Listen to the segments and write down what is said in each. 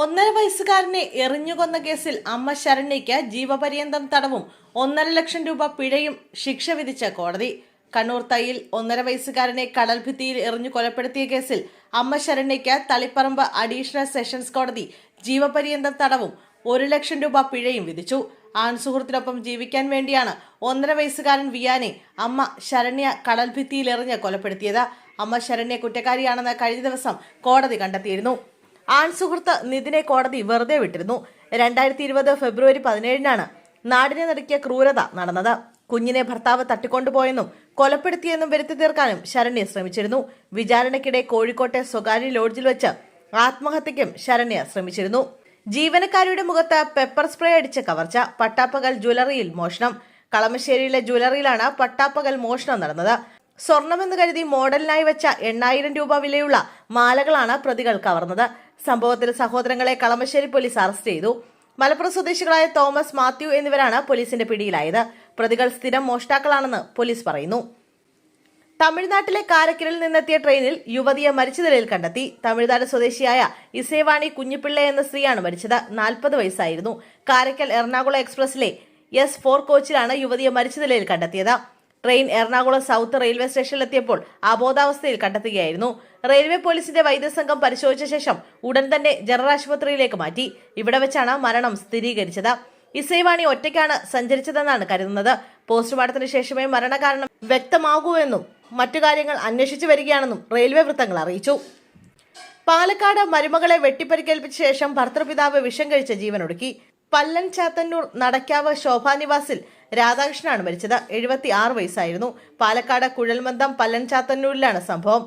ഒന്നര വയസ്സുകാരനെ എറിഞ്ഞുകൊന്ന കേസിൽ അമ്മ ശരണ്യയ്ക്ക് ജീവപര്യന്തം തടവും ഒന്നര ലക്ഷം രൂപ പിഴയും ശിക്ഷ വിധിച്ച കോടതി. കണ്ണൂർ തയ്യിൽ ഒന്നര വയസ്സുകാരനെ കടൽഭിത്തിയിൽ എറിഞ്ഞു കൊലപ്പെടുത്തിയ കേസിൽ അമ്മ ശരണ്യയ്ക്ക് തളിപ്പറമ്പ് അഡീഷണൽ സെഷൻസ് കോടതി ജീവപര്യന്തം തടവും ഒരു ലക്ഷം രൂപ പിഴയും വിധിച്ചു. ആൺസുഹൃത്തിനൊപ്പം ജീവിക്കാൻ വേണ്ടിയാണ് ഒന്നര വയസ്സുകാരൻ വിയാനെ അമ്മ ശരണ്യ കടൽഭിത്തിയിൽ എറിഞ്ഞ് കൊലപ്പെടുത്തിയത്. അമ്മ ശരണ്യ കുറ്റക്കാരിയാണെന്ന് കഴിഞ്ഞ ദിവസം കോടതി കണ്ടെത്തിയിരുന്നു. ആൺസുഹൃത്ത് നിതിനെ കോടതി വെറുതെ വിട്ടിരുന്നു. രണ്ടായിരത്തി ഇരുപത് ഫെബ്രുവരി പതിനേഴിനാണ് നാടിനെ നടുക്കിയ ക്രൂരത നടന്നത്. കുഞ്ഞിനെ ഭർത്താവ് തട്ടിക്കൊണ്ടുപോയെന്നും കൊലപ്പെടുത്തിയെന്നും വരുത്തി തീർക്കാനും ശരണ്യ ശ്രമിച്ചിരുന്നു. വിചാരണയ്ക്കിടെ കോഴിക്കോട്ടെ സ്വകാര്യ ലോഡ്ജിൽ വെച്ച് ആത്മഹത്യയ്ക്കും ശരണ്യ ശ്രമിച്ചിരുന്നു. ജീവനക്കാരിയുടെ മുഖത്ത് പെപ്പർ സ്പ്രേ അടിച്ച കവർച്ച പട്ടാപ്പകൽ ജ്വല്ലറിയിൽ മോഷണം. കളമശ്ശേരിയിലെ ജ്വല്ലറിയിലാണ് പട്ടാപ്പകൽ മോഷണം നടന്നത്. സ്വർണമെന്ന് കരുതി മോഡലിനായി വെച്ച എണ്ണായിരം രൂപ വിലയുള്ള മാലകളാണ് പ്രതികൾ കവർന്നത്. സംഭവത്തിൽ സഹോദരങ്ങളെ കളമശ്ശേരി പോലീസ് അറസ്റ്റ് ചെയ്തു. മലപ്പുറം സ്വദേശികളായ തോമസ് മാത്യു എന്നിവരാണ് പോലീസിന്റെ പിടിയിലായത്. പ്രതികൾ സ്ഥിരം മോഷ്ടാക്കളാണെന്ന് പോലീസ് പറയുന്നു. തമിഴ്നാട്ടിലെ കാരക്കലിൽ നിന്നെത്തിയ ട്രെയിനിൽ യുവതിയെ മരിച്ച നിലയിൽ കണ്ടെത്തി. തമിഴ്നാട് സ്വദേശിയായ ഇസേവാണി കുഞ്ഞിപ്പിള്ള എന്ന സ്ത്രീയാണ് മരിച്ചത്. നാൽപ്പത് വയസ്സായിരുന്നു. കാരക്കൽ എറണാകുളം എക്സ്പ്രസിലെ എസ് ഫോർ കോച്ചിലാണ് യുവതിയെ മരിച്ച നിലയിൽ കണ്ടെത്തിയത്. ട്രെയിൻ എറണാകുളം സൗത്ത് റെയിൽവേ സ്റ്റേഷനിലെത്തിയപ്പോൾ അബോധാവസ്ഥയിൽ കണ്ടെത്തുകയായിരുന്നു. റെയിൽവേ പോലീസിന്റെ വൈദ്യസംഘം പരിശോധിച്ച ശേഷം ഉടൻ തന്നെ ജനറൽ ആശുപത്രിയിലേക്ക് മാറ്റി. ഇവിടെ വെച്ചാണ് മരണം സ്ഥിരീകരിച്ചത്. ഇസൈവാണി ഒറ്റയ്ക്കാണ് സഞ്ചരിച്ചതെന്നാണ് കരുതുന്നത്. പോസ്റ്റ്മോർട്ടത്തിന് ശേഷമേ മരണകാരണം വ്യക്തമാകൂവെന്നും മറ്റു കാര്യങ്ങൾ അന്വേഷിച്ചു വരികയാണെന്നും റെയിൽവേ വൃത്തങ്ങൾ അറിയിച്ചു. പാലക്കാട് മരുമകളെ വെട്ടിപ്പരിക്കേൽപ്പിച്ച ശേഷം ഭർത്തൃപിതാവ് വിഷം കഴിച്ച ജീവനൊടുക്കി. പല്ലൻ ചാത്തന്നൂർ നടക്കാവ് ശോഭാനിവാസിൽ രാധാകൃഷ്ണനാണ് മരിച്ചത്. എഴുപത്തി ആറ് വയസ്സായിരുന്നു. പാലക്കാട് കുഴൽമന്ദം പല്ലൻ ചാത്തന്നൂരിലാണ് സംഭവം.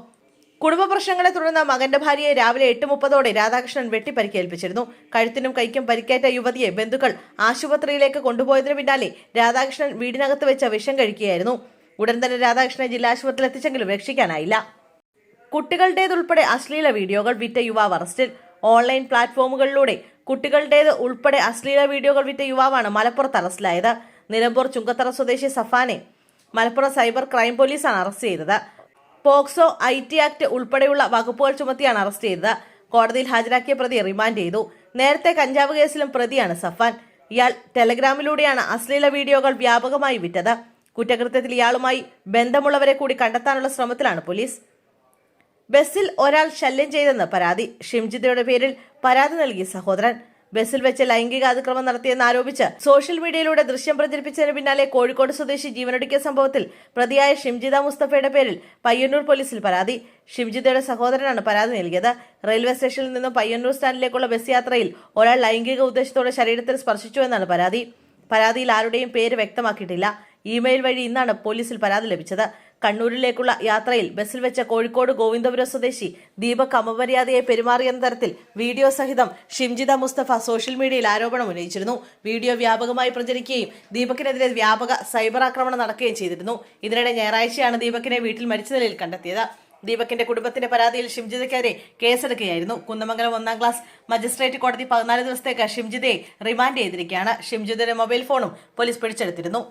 കുടുംബ പ്രശ്നങ്ങളെ തുടർന്ന് മകന്റെ ഭാര്യയെ രാവിലെ എട്ട് മുപ്പതോടെ രാധാകൃഷ്ണൻ വെട്ടിപ്പരിക്കേൽപ്പിച്ചിരുന്നു. കഴുത്തിനും കൈക്കും പരിക്കേറ്റ യുവതിയെ ബന്ധുക്കൾ ആശുപത്രിയിലേക്ക് കൊണ്ടുപോയതിനു പിന്നാലെ രാധാകൃഷ്ണൻ വീടിനകത്ത് വെച്ച വിഷം കഴിക്കുകയായിരുന്നു. ഉടൻ തന്നെ രാധാകൃഷ്ണനെ ജില്ലാ ആശുപത്രിയിൽ എത്തിച്ചെങ്കിലും രക്ഷിക്കാനായില്ല. കുട്ടികളുടേതുൾപ്പെടെ അശ്ലീല വീഡിയോകൾ വിറ്റ യുവാവ് അറസ്റ്റിൽ. ഓൺലൈൻ പ്ലാറ്റ്ഫോമുകളിലൂടെ കുട്ടികളുടേത് ഉൾപ്പെടെ അശ്ലീല വീഡിയോകൾ വിറ്റ യുവാവാണ് മലപ്പുറത്ത് അറസ്റ്റിലായത്. നിലമ്പൂർ ചുങ്കത്തറ സ്വദേശി സഫാനെ മലപ്പുറം സൈബർ ക്രൈം പോലീസാണ് അറസ്റ്റ് ചെയ്തത്. പോക്സോ ഐ ടി ആക്ട് ഉൾപ്പെടെയുള്ള വകുപ്പുകൾ ചുമത്തിയാണ് അറസ്റ്റ് ചെയ്തത്. കോടതിയിൽ ഹാജരാക്കിയ പ്രതി റിമാൻഡ് ചെയ്തു. നേരത്തെ കഞ്ചാവ് കേസിലും പ്രതിയാണ് സഫാൻ. ഇയാൾ ടെലഗ്രാമിലൂടെയാണ് അശ്ലീല വീഡിയോകൾ വ്യാപകമായി വിറ്റത്. കുറ്റകൃത്യത്തിൽ ഇയാളുമായി ബന്ധമുള്ളവരെ കൂടി കണ്ടെത്താനുള്ള ശ്രമത്തിലാണ് പോലീസ്. ബസ്സിൽ ഒരാൾ ശല്യം ചെയ്തെന്ന് പരാതി. ഷിംജിതയുടെ പേരിൽ പരാതി നൽകിയ സഹോദരൻ. ബസ്സിൽ വെച്ച് ലൈംഗിക അതിക്രമം നടത്തിയെന്ന് ആരോപിച്ച് സോഷ്യൽ മീഡിയയിലൂടെ ദൃശ്യം പ്രചരിപ്പിച്ചതിന് പിന്നാലെ കോഴിക്കോട് സ്വദേശി ജീവനൊടുക്കിയ സംഭവത്തിൽ പ്രതിയായ ഷിംജിത മുസ്തഫയുടെ പേരിൽ പയ്യന്നൂർ പോലീസിൽ പരാതി. ഷിംജിതയുടെ സഹോദരനാണ് പരാതി നൽകിയത്. റെയിൽവേ സ്റ്റേഷനിൽ നിന്നും പയ്യന്നൂർ സ്റ്റാൻഡിലേക്കുള്ള ബസ് യാത്രയിൽ ഒരാൾ ലൈംഗിക ഉദ്ദേശത്തോടെ ശരീരത്തിൽ സ്പർശിച്ചു എന്നാണ് പരാതി. പരാതിയിൽ ആരുടെയും പേര് വ്യക്തമാക്കിയിട്ടില്ല. ഇമെയിൽ വഴി ഇന്നാണ് പോലീസിൽ പരാതി ലഭിച്ചത്. കണ്ണൂരിലേക്കുള്ള യാത്രയിൽ ബസ്സിൽ വെച്ച കോഴിക്കോട് ഗോവിന്ദപുരം സ്വദേശി ദീപക് അമമര്യാദയെ പെരുമാറിയെന്ന തരത്തിൽ വീഡിയോ സഹിതം ഷിംജിത മുസ്തഫ സോഷ്യൽ മീഡിയയിൽ ആരോപണം ഉന്നയിച്ചിരുന്നു. വീഡിയോ വ്യാപകമായി പ്രചരിക്കുകയും ദീപക്കിനെതിരെ വ്യാപക സൈബർ ആക്രമണം നടക്കുകയും ചെയ്തിരുന്നു. ഇതിനിടെ ഞായറാഴ്ചയാണ് ദീപക്കിനെ വീട്ടിൽ മരിച്ച നിലയിൽ കണ്ടെത്തിയത്. ദീപക്കിന്റെ കുടുംബത്തിന്റെ പരാതിയിൽ ഷിംജിതയ്ക്കെതിരെ കേസെടുക്കുകയായിരുന്നു. കുന്നമംഗലം ഒന്നാം ക്ലാസ് മജിസ്ട്രേറ്റ് കോടതി പതിനാല് ദിവസത്തേക്ക് ഷിംജിതയെ റിമാൻഡ് ചെയ്തിരിക്കുകയാണ്. ഷിംജിതയുടെ മൊബൈൽ ഫോണും പോലീസ് പിടിച്ചെടുത്തിരുന്നു.